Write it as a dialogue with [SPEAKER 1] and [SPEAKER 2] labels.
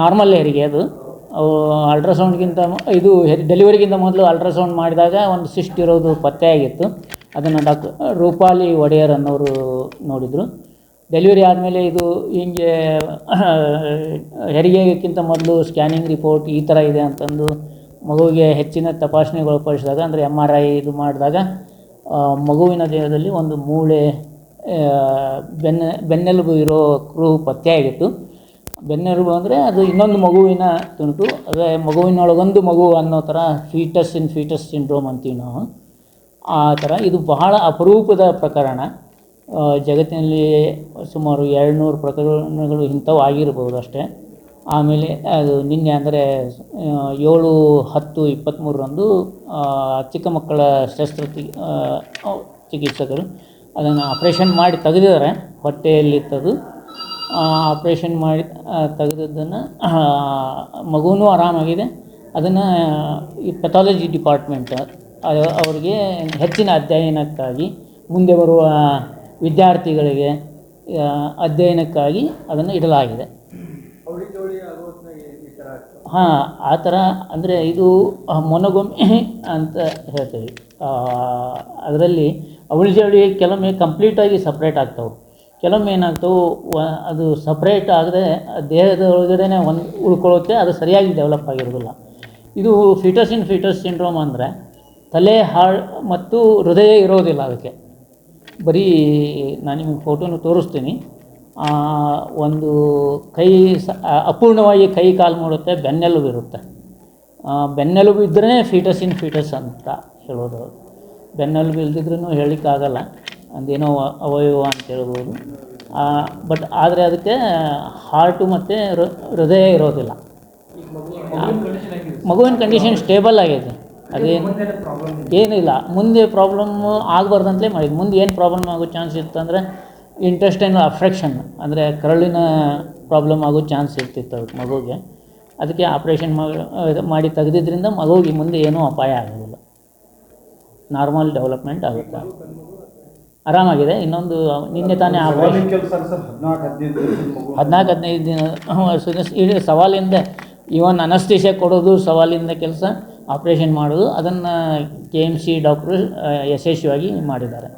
[SPEAKER 1] Normal ಹೆರಿಗೆ ಅದು. ಅಲ್ಟ್ರಾಸೌಂಡ್ಗಿಂತ ಇದು ಡೆಲಿವರಿಗಿಂತ ಮೊದಲು ಅಲ್ಟ್ರಾಸೌಂಡ್ ಮಾಡಿದಾಗ ಒಂದು ಸಿಸ್ಟ್ ಇರೋದು ಪತ್ತೆ ಆಗಿತ್ತು. ಅದನ್ನು ಡಾಕ್ಟರ್ ರೂಪಾಲಿ ಒಡೆಯರ್ ಅನ್ನೋರು ನೋಡಿದರು. ಡೆಲಿವರಿ ಆದಮೇಲೆ ಇದು ಹಿಂಗೆ, ಹೆರಿಗೆಗಿಂತ ಮೊದಲು ಸ್ಕ್ಯಾನಿಂಗ್ ರಿಪೋರ್ಟ್ ಈ ಥರ ಇದೆ ಅಂತಂದು ಮಗುವಿಗೆ ಹೆಚ್ಚಿನ ತಪಾಸಣೆಗೊಳಪಡಿಸಿದಾಗ ಅಂದರೆ ಎಂ ಆರ್ ಐ ಇದು ಮಾಡಿದಾಗ ಮಗುವಿನ ದೇಹದಲ್ಲಿ ಒಂದು ಮೂಳೆ ಬೆನ್ನ, ಬೆನ್ನೆಲುಬು ಇರೋ ಕ್ರೂ ಪತ್ತೆಯಾಗಿತ್ತು ಬೆನ್ನೆಲುಬು ಅಂದರೆ ಅದು ಇನ್ನೊಂದು ಮಗುವಿನ ತುಣುಕು ಅದೇ ಮಗುವಿನೊಳಗೊಂದು ಮಗು ಅನ್ನೋ ಥರ ಫೀಟಸ್ ಇನ್ ಫೀಟಸ್ ಸಿಂಡ್ರೋಮ್ ಅಂತೀವಿ ನಾವು. ಆ ಥರ ಇದು ಬಹಳ ಅಪರೂಪದ ಪ್ರಕರಣ. ಜಗತ್ತಿನಲ್ಲಿ ಸುಮಾರು ಎರಡುನೂರು ಪ್ರಕರಣಗಳು ಇಂಥವು ಆಗಿರ್ಬೋದು ಅಷ್ಟೇ. ಆಮೇಲೆ ಅದು ನಿನ್ನೆ ಅಂದರೆ ಏಳು ಹತ್ತು ಇಪ್ಪತ್ತ್ಮೂರರಂದು ಚಿಕ್ಕ ಮಕ್ಕಳ ಶಸ್ತ್ರ ಚಿಕಿತ್ಸಕರು ಅದನ್ನು ಆಪ್ರೇಷನ್ ಮಾಡಿ ತೆಗೆದಿದ್ದಾರೆ. ಹೊಟ್ಟೆಯಲ್ಲಿತ್ತದು ಆಪ್ರೇಷನ್ ಮಾಡಿ ತೆಗೆದದ್ದನ್ನು ಮಗುವೂ ಆರಾಮಾಗಿದೆ. ಅದನ್ನು, ಈ ಪೆಥಾಲಜಿ ಡಿಪಾರ್ಟ್ಮೆಂಟ್ ಅವರಿಗೆ ಹೆಚ್ಚಿನ ಅಧ್ಯಯನಕ್ಕಾಗಿ, ಮುಂದೆ ಬರುವ ವಿದ್ಯಾರ್ಥಿಗಳಿಗೆ ಅಧ್ಯಯನಕ್ಕಾಗಿ ಅದನ್ನು ಇಡಲಾಗಿದೆ. ಹಾಂ, ಆ ಥರ ಅಂದರೆ ಇದು ಮೊನಗೊಮ್ಮೆ ಅಂತ ಹೇಳ್ತೀವಿ. ಅದರಲ್ಲಿ ಅವಳಿ ಜವಳಿ ಕೆಲವೊಮ್ಮೆ ಕಂಪ್ಲೀಟಾಗಿ ಸಪ್ರೇಟ್ ಆಗ್ತವೆ. ಕೆಲವೊಮ್ಮೆ ಏನಾಗ್ತವೆ ಅದು ಸಪ್ರೇಟ್ ಆಗದೆ ದೇಹದ ಒಳಗಡೆನೇ ಒಂದು ಉಳ್ಕೊಳ್ಳುತ್ತೆ ಅದು ಸರಿಯಾಗಿ ಡೆವಲಪ್ ಆಗಿರೋದಿಲ್ಲ. ಇದು ಫಿಟಸ್ ಇನ್ ಫಿಟಸ್ ಸಿಂಡ್ರೋಮ್ ಅಂದರೆ ತಲೆ ಹಾಳು ಮತ್ತು ಹೃದಯ ಇರೋದಿಲ್ಲ ಅದಕ್ಕೆ. ಬರೀ ನಾನು ನಿಮಗೆ ಫೋಟೋನು ತೋರಿಸ್ತೀನಿ. ಒಂದು ಕೈ ಸ ಅಪೂರ್ಣವಾಗಿ ಕೈ ಕಾಲು ಮಾಡುತ್ತೆ ಬೆನ್ನೆಲುಬು ಇರುತ್ತೆ. ಬೆನ್ನೆಲುಬು ಇದ್ದರೆ ಫೀಟಸ್ ಇನ್ ಫೀಟಸ್ ಅಂತ ಹೇಳೋದು. ಬೆನ್ನೆಲುಬು ಇಲ್ದಿದ್ರೂ ಹೇಳಲಿಕ್ಕಾಗಲ್ಲ. ಅಂದೇನೋ ಅವ- ಅವಯವ ಅಂತ ಹೇಳ್ಬೋದು. ಬಟ್ ಆದರೆ ಅದಕ್ಕೆ ಹಾರ್ಟು ಮತ್ತು ಹೃದಯ ಇರೋದಿಲ್ಲ. ಮಗುವಿನ ಕಂಡೀಷನ್ ಸ್ಟೇಬಲ್ ಆಗೈತೆ ಅದೇನು ಏನಿಲ್ಲ. ಮುಂದೆ ಪ್ರಾಬ್ಲಮ್ ಆಗಬಾರ್ದಂತಲೇ ಮಾಡಿದ್ದು. ಮುಂದೆ ಏನು ಪ್ರಾಬ್ಲಮ್ ಆಗೋ ಚಾನ್ಸ್ ಇತ್ತಂದರೆ ಇಂಟೆಸ್ಟೈನ್ ಅಫ್ರೆಕ್ಷನ್ ಅಂದರೆ ಕರಳಿನ ಪ್ರಾಬ್ಲಮ್ ಆಗೋ ಚಾನ್ಸ್ ಇರ್ತಿತ್ತು ಅದಕ್ಕೆ ಮಗುಗೆ. ಅದಕ್ಕೆ ಆಪ್ರೇಷನ್ ಮಾಡಿ ತೆಗೆದಿದ್ದರಿಂದ ಮಗುವಿಗೆ ಮುಂದೆ ಏನೂ ಅಪಾಯ ಆಗೋದಿಲ್ಲ. ನಾರ್ಮಲ್ ಡೆವಲಪ್ಮೆಂಟ್ ಆಗುತ್ತೆ. ಆರಾಮಾಗಿದೆ. ಇನ್ನೊಂದು ನಿನ್ನೆ ತಾನೇ
[SPEAKER 2] ಹದಿನಾಲ್ಕು ಹದಿನೈದು
[SPEAKER 1] ದಿನ ವರ್ಷದ ಇಡೀ ಸವಾಲಿಂದ ಇವನ್ ಅನಸ್ತೇಶ ಕೊಡೋದು ಸವಾಲಿಂದ ಕೆಲಸ ಆಪ್ರೇಷನ್ ಮಾಡೋದು ಅದನ್ನು ಕೆ ಎಂ ಸಿ ಡಾಕ್ಟ್ರು ಯಶಸ್ವಿಯಾಗಿ ಮಾಡಿದ್ದಾರೆ.